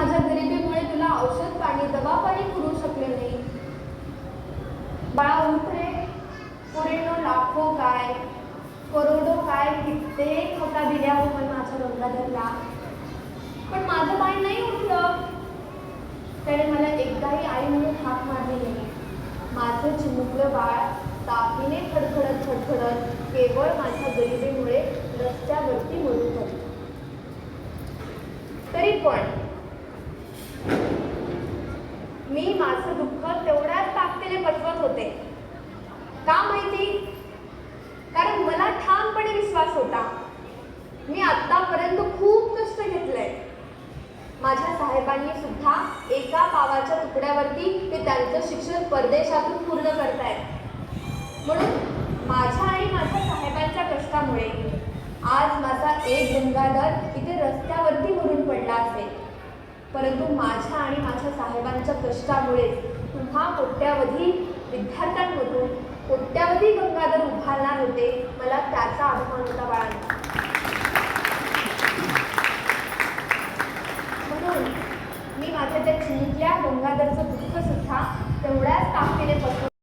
माझ्या गरिबीमुळे तुला औषध पाणी दवा पाणी पुरू शकले नाही. बाळा उठरे पुरेनो लाखो काय करोडो काय कित्येक होता दिल्या हो पण माझ्या गंगाधरला. पण माझं बाळ नाही उठलं. त्याने मला एकदाही आई म्हणून हाक मारली नाही. माझं चिमुकलं बाळ तापीने खडखडत खडखडत केवळ माझ्या गरिबीमुळे रस्त्यावरती मरून पडलं तरी पण मी माझं दुःख तेवढ्याच ताकदीने पटवत होते. का माहिती? कारण मला ठामपणे विश्वास होता. मी आतापर्यंत खूप कष्ट घेतलंय. माझ्या साहेबांनी सुद्धा एका पावाच्या तुकड्यावरती ते त्यांचं शिक्षण परदेशातून पूर्ण करतायत. म्हणून माझ्या आणि माझ्या साहेबांच्या कष्टामुळे आज माझा एक गंगाधर इथे रस्ते परंतु माझ्या आणि माझ्या साहेबांच्या कष्टामुळे तुम्हा कोट्यावधी विद्यार्थ्यांमधून कोट्यावधी गंगाधर उभारणार होते मला त्याचा अभिमान होता बाळांना म्हणून मी माझ्या त्या चिंतल्या गंगाधरचं दुःख